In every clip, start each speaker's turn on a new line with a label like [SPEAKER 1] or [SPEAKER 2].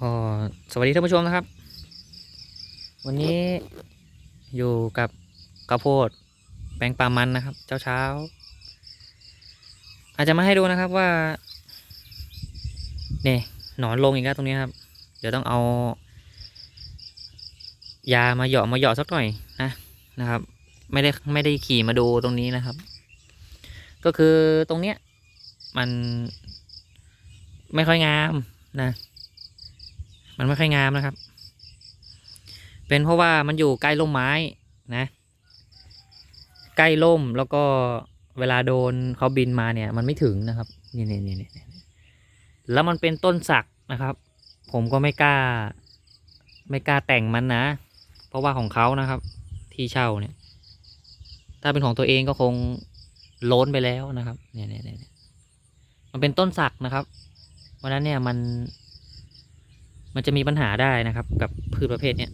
[SPEAKER 1] ก็สวัสดีท่านผู้ชมนะครับ วันนี้อยู่กับกระโพดแปลงปลามันนะครับ เช้าเช้า อาจจะมาให้ดูนะครับว่าเนี่ยหนอนลงอีกแล้วตรงนี้ครับ เดี๋ยวต้องเอา ยามาเหยาะมาเหยาะสักหน่อยนะนะครับ ไม่ได้ไม่ได้ขี่มาดูตรงนี้นะครับ ก็คือตรงเนี้ยมันไม่ค่อยงามนะ มันไม่ค่อยงามนะครับ เป็นเพราะว่ามันอยู่ใกล้ร่มไม้นะ ใกล้ร่มแล้วก็เวลาโดนเขาบินมาเนี่ย มันไม่ถึงนะครับนี่นี่นี่นี่แล้วมันเป็นต้นสักนะครับ ผมก็ไม่กล้า ไม่กล้าแต่งมันนะ เพราะว่าของเขานะครับ ที่เช่าเนี่ย ถ้าเป็นของตัวเองก็คงล้นไปแล้วนะครับ เนี่ยเนี่ยเนี่ยมันเป็นต้นสักนะครับเพราะฉะนั้นเนี่ยมัน มันจะมีปัญหาได้นะครับ กับพืชประเภทเนี้ย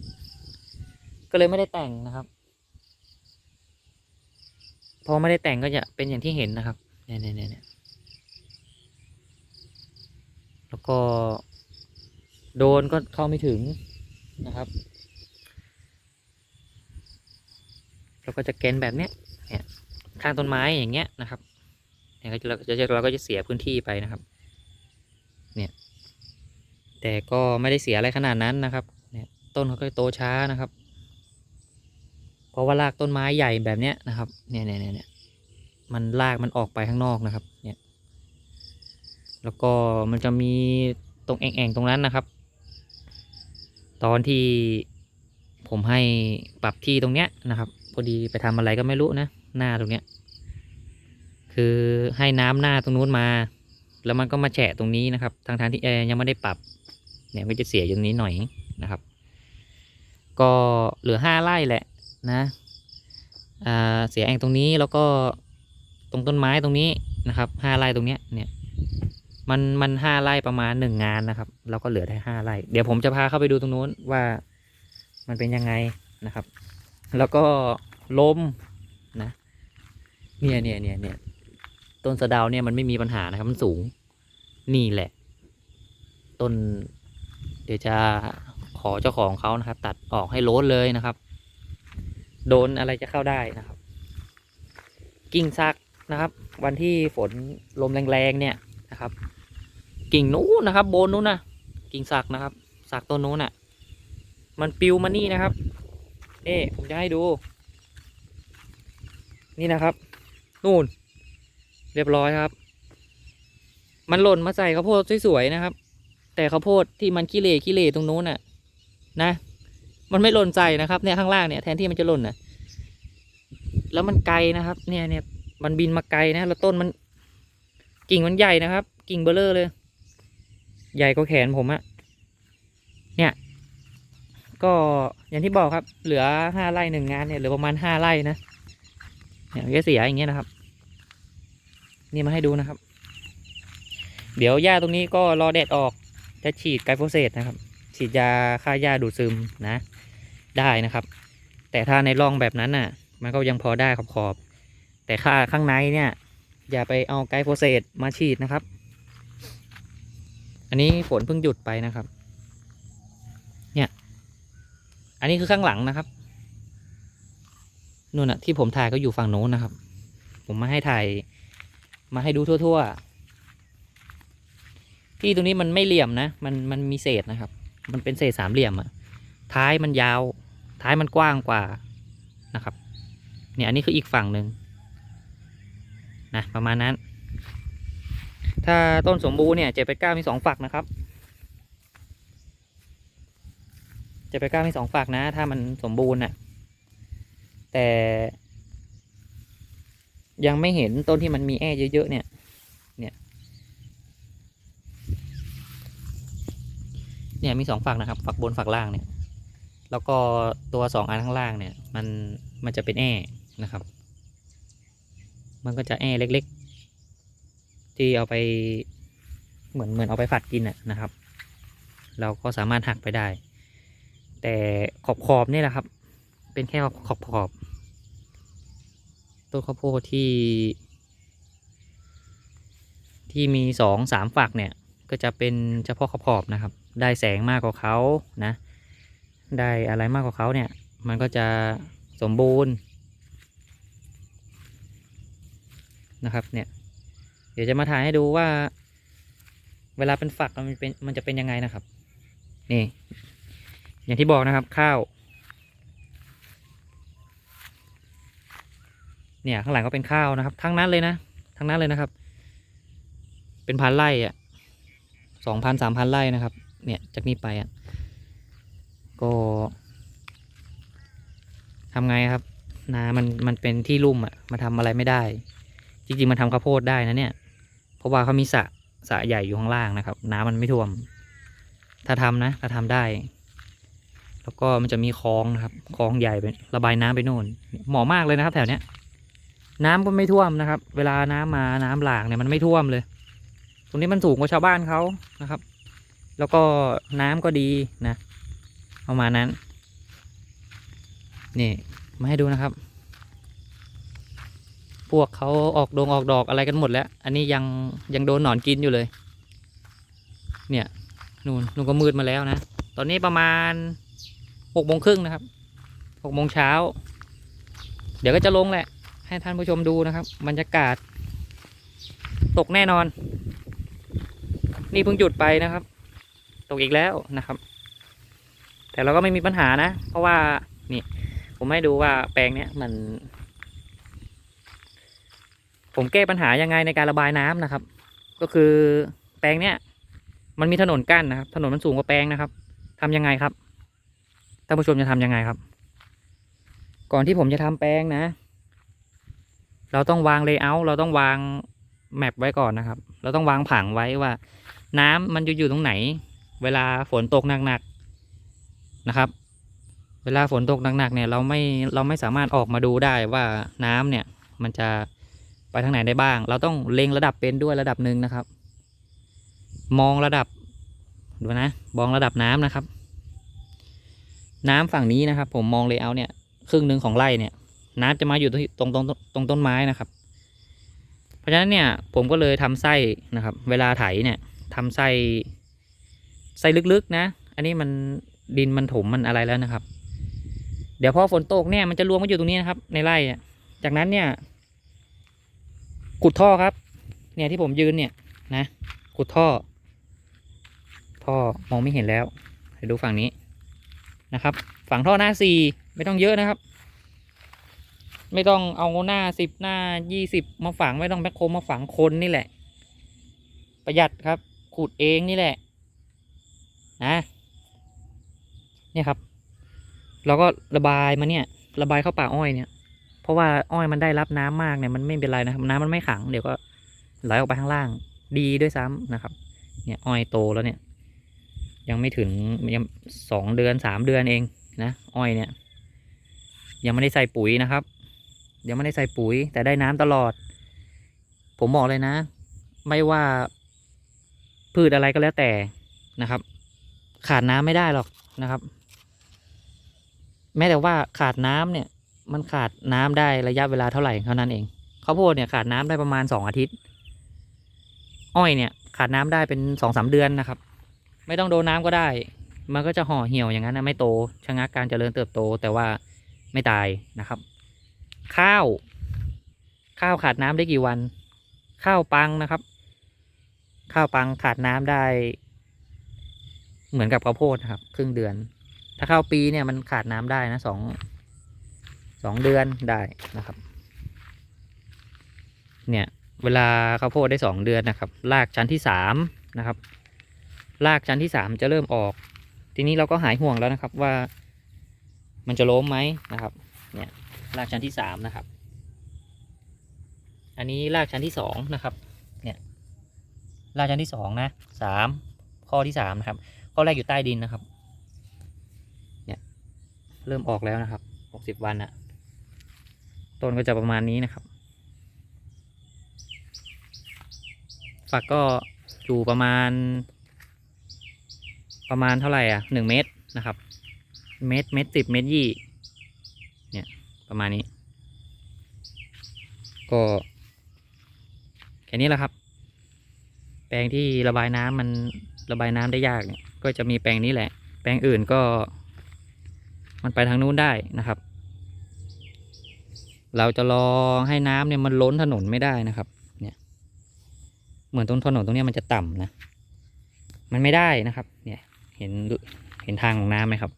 [SPEAKER 1] ก็เลยไม่ได้แต่งนะครับ พอไม่ได้แต่งก็จะเป็นอย่างที่เห็นนะครับเนี่ยเนี่ยเนี่ยแล้วก็ โดนก็เข้าไม่ถึงนะครับ แล้วก็จะเกนแบบเนี้ยเนี่ยข้างต้นไม้อย่างเงี้ยนะครับเนี่ยก็จะเราจะเราก็จะเสียพื้นที่ไปนะครับ เนี่ย แต่ก็ไม่ได้เสียอะไรขนาดนั้นนะครับ เนี่ยต้นเขาก็โตช้านะครับ เพราะว่ารากต้นไม้ใหญ่แบบเนี้ยนะครับเนี่ยเนี่ยเนี่ยเนี่ยมันรากมันออกไปข้างนอกนะครับ เนี่ย แล้วก็มันจะมีตรงแอ่งๆตรงนั้นนะครับ ตอนที่ผมให้ปรับที่ตรงเนี้ยนะครับ พอดีไปทำอะไรก็ไม่รู้นะหน้าตรงเนี้ย คือให้น้ำหน้าตรงนู้นมา แล้วมันก็มาแฉะตรงนี้นะครับทางทางที่แอร์ยังไม่ได้ปรับ เนี่ยก็จะเสียอยู่ตรงนี้หน่อยนะครับ ก็เหลือห้าไร่แหละนะอ่าเสียแองตรงนี้แล้วก็ตรงต้นไม้ตรงนี้นะครับห้าไร่ตรงเนี้ยเนี่ยมันมันห้าไร่ประมาณหนึ่งงานนะครับ เราก็เหลือได้ห้าไร่เดี๋ยวผมจะพาเข้าไปดูตรงนู้นว่ามันเป็นยังไงนะครับ แล้วก็ลมนะเนี่ยเนี่ยเนี่ยเนี่ยต้นสะดาเนี่ยมันไม่มีปัญหานะครับ มันสูงนี่แหละ ต้น เดี๋ยวจะขอเจ้าของเขานะครับ ตัดออกให้โล้นเลยนะครับ โดนอะไรจะเข้าได้นะครับ กิ่งซักนะครับ วันที่ฝนลมแรงๆเนี่ยนะครับ กิ่งนู้นนะครับ โบนนู้นนะกิ่งสักนะครับสักต้นนู้นน่ะ มันปิวมานี่นะครับเอ๊ผมจะให้ดู นี่นะครับนู่น เรียบร้อยครับ มันหล่นมาใส่ข้าวโพดสวยๆนะครับ แต่ข้าวโพดที่มันขี้เหร่ขี้เหร่ตรงนู้นน่ะ นะ มันไม่หล่นใส่นะครับเนี่ยข้างล่างเนี่ยแทนที่มันจะหล่นนะแล้วมันไกลนะครับ เนี่ยเนี่ยมันบินมาไกลนะแล้วต้นมัน กิ่งมันใหญ่นะครับ กิ่งเบลเลอร์เลย ใหญ่กว่าแขนผมอะเนี่ย ก็อย่างที่บอกครับ เหลือห้าไร่หนึ่งงานเนี่ยเหลือประมาณห้าไร่นะเนี่ยก็เสียอย่างเงี้ยนะครับ นี่มาให้ดูนะครับ เดี๋ยวหญ้าตรงนี้ก็รอแดดออก จะฉีดไกลโฟเสตนะครับ ฉีดยาฆ่าหญ้าดูดซึมนะ ได้นะครับ แต่ถ้าในร่องแบบนั้นน่ะ มันก็ยังพอได้ขอบขอบ แต่ค่าข้างในเนี่ย อย่าไปเอาไกลโฟเสตมาฉีดนะครับ อันนี้ฝนเพิ่งหยุดไปนะครับ เนี่ย อันนี้คือข้างหลังนะครับนู่นน่ะที่ผมถ่ายก็อยู่ฝั่งโน้นนะครับ ผมมาให้ถ่ายมาให้ดูทั่ว ๆ ที่ตรงนี้มันไม่เหลี่ยมนะ มันมันมีเศษนะครับ มันเป็นเศษสามเหลี่ยมอะท้ายมันยาว ท้ายมันกว้างกว่านะครับ เนี่ยอันนี้คืออีกฝั่งหนึ่งนะประมาณนั้น ถ้าต้นสมบูรณ์เนี่ยเจ็ดไปเก้ามีสองฝักนะครับเจ็ดไปเก้ามีสองฝักนะ ถ้ามันสมบูรณ์น่ะ แต่ ยังไม่เห็นต้นที่มันมีแอ่เยอะๆเนี่ย เนี่ย มีสองฝักนะครับ ฝักบนฝักล่างเนี่ย แล้วก็ตัวสองอันข้างล่างเนี่ย มันมันจะเป็นแอนะครับ มันก็จะแอเล็กๆ ที่เอาไปเหมือนเหมือนเอาไปฝัดกินอะนะครับ เราก็สามารถหักไปได้ แต่ขอบขอบนี่แหละครับ เป็นแค่ขอบขอบต้นข้าวโพดที่ ที่มีสองสามฝักเนี่ย ก็จะเป็นเฉพาะขอบขอบนะครับ ได้แสงมากกว่าเขานะ ได้อะไรมากกว่าเขาเนี่ย มันก็จะสมบูรณ์นะครับเนี่ย เดี๋ยวจะมาถ่ายให้ดูว่า เวลาเป็นฝักมันเป็นมันจะเป็นยังไงนะครับ นี่ อย่างที่บอกนะครับข้าว เนี่ยข้างหลังก็เป็นข้าวนะครับ ทั้งนั้นเลยนะทั้งนั้นเลยนะครับ เป็นพันไร่อะสองพันสามพันไร่นะครับ เนี่ยจากนี้ไปอะก็ทำไงครับนามันมันเป็นที่ลุ่มอะมาทำอะไรไม่ได้ จริงๆมันทำข้าวโพดได้นะเนี่ย เพราะว่าเขามีสระสระใหญ่อยู่ข้างล่างนะครับ น้ำมันไม่ท่วม ถ้าทำนะ ถ้าทำได้ แล้วก็มันจะมีคลองนะครับคลองใหญ่ไประบายน้ำไปโน่นเหมาะมากเลยนะครับ แถวเนี้ยน้ำก็ไม่ท่วมนะครับ เวลาน้ำมาน้ำหลากเนี่ยมันไม่ท่วมเลย ตรงนี้มันสูงกว่าชาวบ้านเขานะครับ แล้วก็น้ำก็ดีนะประมาณนั้น นี่ มาให้ดูนะครับ พวกเขาออกดงออกดอกอะไรกันหมดแล้ว อันนี้ยังยังโดนหนอนกินอยู่เลย เนี่ยนู่นนู่นก็มืดมาแล้วนะ ตอนนี้ประมาณหกโมงครึ่งนะครับหกโมงเช้า เดี๋ยวก็จะลงแหละ ให้ท่านผู้ชมดูนะครับบรรยากาศ ตกแน่นอน นี่เพิ่งหยุดไปนะครับ ตกอีกแล้วนะครับ แต่เราก็ไม่มีปัญหานะ เพราะว่านี่ผมให้ดูว่าแปลงเนี้ยมัน ผมแก้ปัญหายังไงในการระบายน้ำนะครับ ก็คือแปลงเนี้ยมันมีถนนกั้นนะครับ ถนนมันสูงกว่าแปลงนะครับทำยังไงครับท่านผู้ชมจะทำยังไงครับ ก่อนที่ผมจะทำแปลงนะ เราต้องวางเลเยอร์เราต้องวางแมปไว้ก่อนนะครับ เราต้องวางผังไว้ว่า น้ำมันจะอยู่ตรงไหน เวลาฝนตกหนักๆนะครับ เวลาฝนตกหนักๆเนี่ยเราไม่เราไม่สามารถออกมาดูได้ว่าน้ำเนี่ยมันจะไปทางไหนได้บ้าง เราต้องเล็งระดับเป็นด้วยระดับหนึ่งนะครับ มองระดับดูนะมองระดับน้ำนะครับ น้ำฝั่งนี้นะครับ ผมมองเลเยอร์เนี่ยครึ่งหนึ่งของไร่เนี่ย น้ำจะมาอยู่ตรงตรงตรงต้นไม้นะครับ เพราะฉะนั้นเนี่ยผมก็เลยทำไส้นะครับ เวลาไถเนี่ยทำไส้ ไส้ลึกๆนะ อันนี้มันดินมันถมมันอะไรแล้วนะครับ เดี๋ยวพอฝนตกเนี่ยมันจะรวมมาอยู่ตรงนี้นะครับ ในไร่จากนั้นเนี่ย ขุดท่อครับ เนี่ยที่ผมยืนเนี่ยนะขุดท่อ ท่อมองไม่เห็นแล้วให้ดูฝั่งนี้นะครับ ฝั่งท่อหน้าสี่ไม่ต้องเยอะนะครับ ไม่ต้องเอาหน้าสิบหน้ายี่สิบมาฝังไม่ต้องแบคโคมาฝังคนนี่แหละ ประหยัดครับ ขุดเองนี่แหละ นะเนี่ยครับ เราก็ระบายมาเนี่ย ระบายเข้าป่าอ้อยเนี่ย เพราะว่าอ้อยมันได้รับน้ำมากเนี่ยมันไม่เป็นไรนะครับน้ำมันไม่ขังเดี๋ยวก็ไหลออกไปข้างล่าง ดีด้วยซ้ำนะครับ เนี่ยอ้อยโตแล้วเนี่ย ยังไม่ถึงยังสองเดือนสามเดือนเองนะอ้อยเนี่ย ยังไม่ได้ใส่ปุ๋ยนะครับยังไม่ได้ใส่ปุ๋ย แต่ได้น้ำตลอด ผมบอกเลยนะ ไม่ว่าพืชอะไรก็แล้วแต่นะครับ ขาดน้ำไม่ได้หรอกนะครับ แม้แต่ว่าขาดน้ำเนี่ย มันขาดน้ำได้ระยะเวลาเท่าไหร่เท่านั้นเองข้าวโพดเนี่ยขาดน้ำได้ประมาณสองอาทิตย์ อ้อยเนี่ย ขาดน้ำได้เป็นสองสามเดือนนะครับ ไม่ต้องโดนน้ำก็ได้ มันก็จะห่อเหี่ยวอย่างนั้นนะไม่โตชะงักการเจริญเติบโต แต่ว่าไม่ตายนะครับ ข้าว ข้าวขาดน้ำได้กี่วัน ข้าวปังนะครับ ข้าวปังขาดน้ำได้ เหมือนกับข้าวโพดนะครับ ครึ่งเดือน ถ้าข้าวปีเนี่ยมันขาดน้ำได้นะสองสองเดือนได้นะครับ เนี่ยเวลาข้าวโพดได้สองเดือนนะครับรากชั้นที่สามนะครับรากชั้นที่สามจะเริ่มออก ทีนี้เราก็หายห่วงแล้วนะครับว่า มันจะล้มไหมนะครับ เนี่ยรากชั้นที่สามนะครับ อันนี้รากชั้นที่สองนะครับ เนี่ยรากชั้นที่สองนะสามข้อที่สามนะครับ ข้อแรกอยู่ใต้ดินนะครับ เนี่ย เริ่มออกแล้วนะครับหกสิบวันอะต้นก็จะประมาณนี้นะครับ ฝักก็อยู่ประมาณ ประมาณเท่าไหร่อะหนึ่งเมตรนะครับ เมตรเมตรสิบเมตรยี่ เนี่ย ประมาณนี้ ก็ แค่นี้แหละครับ แปลงที่ระบายน้ำมันระบายน้ำได้ยากเนี่ย ก็จะมีแปลงนี้แหละ แปลงอื่นก็ มันไปทางนู้นได้นะครับ เราจะรอให้น้ำเนี่ยมันล้นถนนไม่ได้นะครับ เนี่ย เหมือนตรงถนนตรงนี้มันจะต่ำนะ มันไม่ได้นะครับ เนี่ย เห็นเห็นทางของน้ำไหมครับ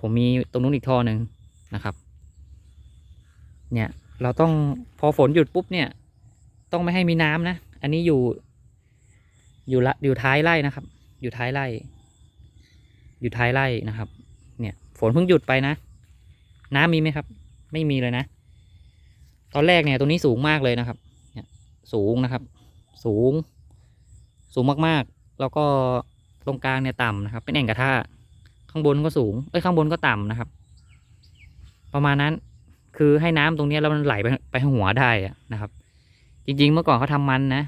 [SPEAKER 1] ผมมีตรงนู้นอีกท่อหนึ่งนะครับ เนี่ยเราต้องพอฝนหยุดปุ๊บเนี่ย ต้องไม่ให้มีน้ำนะ อันนี้อยู่ อยู่ละอยู่ท้ายไร่นะครับ อยู่ท้ายไร่ อยู่ท้ายไร่นะครับ เนี่ย ฝนเพิ่งหยุดไปนะ น้ำมีไหมครับ ไม่มีเลยนะ ตอนแรกเนี่ยตรงนี้สูงมากเลยนะครับ เนี่ย สูงนะครับ สูง สูงมากๆ แล้วก็ตรงกลางเนี่ยต่ำนะครับ เป็นแอ่งกระทะข้างบนก็สูง เอ้ยข้างบนก็ต่ำนะครับ ประมาณนั้น คือให้น้ำตรงนี้แล้วมันไหลไปไปหัวได้นะครับ จริงๆเมื่อก่อนเขาทำมันนะ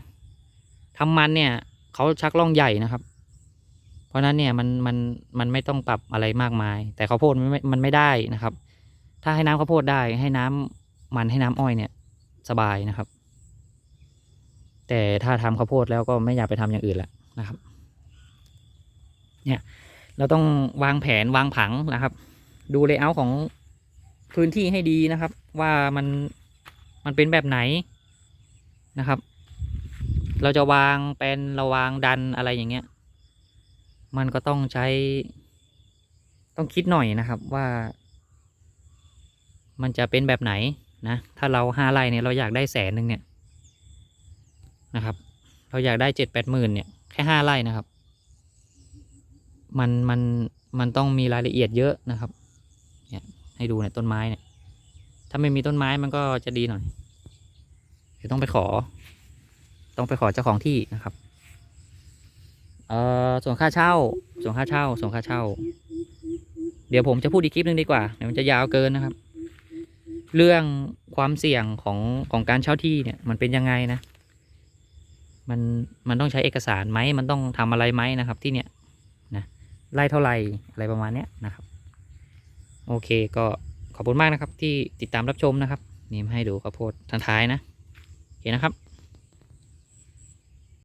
[SPEAKER 1] ทำมันเนี่ยเขาชักล่องใหญ่นะครับ เพราะนั้นเนี่ยมันมันมันไม่ต้องปรับอะไรมากมาย แต่ข้าวโพดมันไม่มันไม่ได้นะครับ ถ้าให้น้ำข้าวโพดได้ให้น้ำมันให้น้ำอ้อยเนี่ยสบายนะครับ แต่ถ้าทำข้าวโพดแล้วก็ไม่อยากไปทำอย่างอื่นล้วนะครับ เนี่ยเราต้องวางแผนวางผังนะครับ ดูเลเยอร์ของพื้นที่ให้ดีนะครับ ว่ามันมันเป็นแบบไหนนะครับ เราจะวางเป็นเราวางดันอะไรอย่างเงี้ย มันก็ต้องใช้ ต้องคิดหน่อยนะครับว่า มันจะเป็นแบบไหนนะ ถ้าเราห้าไร่เนี่ยเราอยากได้แสนหนึ่งเนี่ยนะครับ เราอยากได้เจ็ดแปดหมื่นเนี่ยแค่ห้าไร่นะครับ มันมันมันต้องมีรายละเอียดเยอะนะครับเนี่ยให้ดูเนี่ยต้นไม้เนี่ย ถ้าไม่มีต้นไม้มันก็จะดีหน่อยเดี๋ยวต้องไปขอ ต้องไปขอเจ้าของที่นะครับ เอ่อส่วนค่าเช่า ส่วนค่าเช่า ส่วนค่าเช่า เดี๋ยวผมจะพูดอีกคลิปหนึ่งดีกว่าเดี๋ยวมันจะยาวเกินนะครับ เรื่องความเสี่ยงของของการเช่าที่เนี่ยมันเป็นยังไงนะ มันมันต้องใช้เอกสารไหมมันต้องทำอะไรไหมนะครับ ที่เนี่ยนะไล่เท่าไหร่อะไรประมาณเนี้ยนะครับ โอเคก็ขอบคุณมากนะครับ ที่ติดตามรับชมนะครับนี่มาให้ดูข้าวโพดทางท้ายนะโอเคนะครับ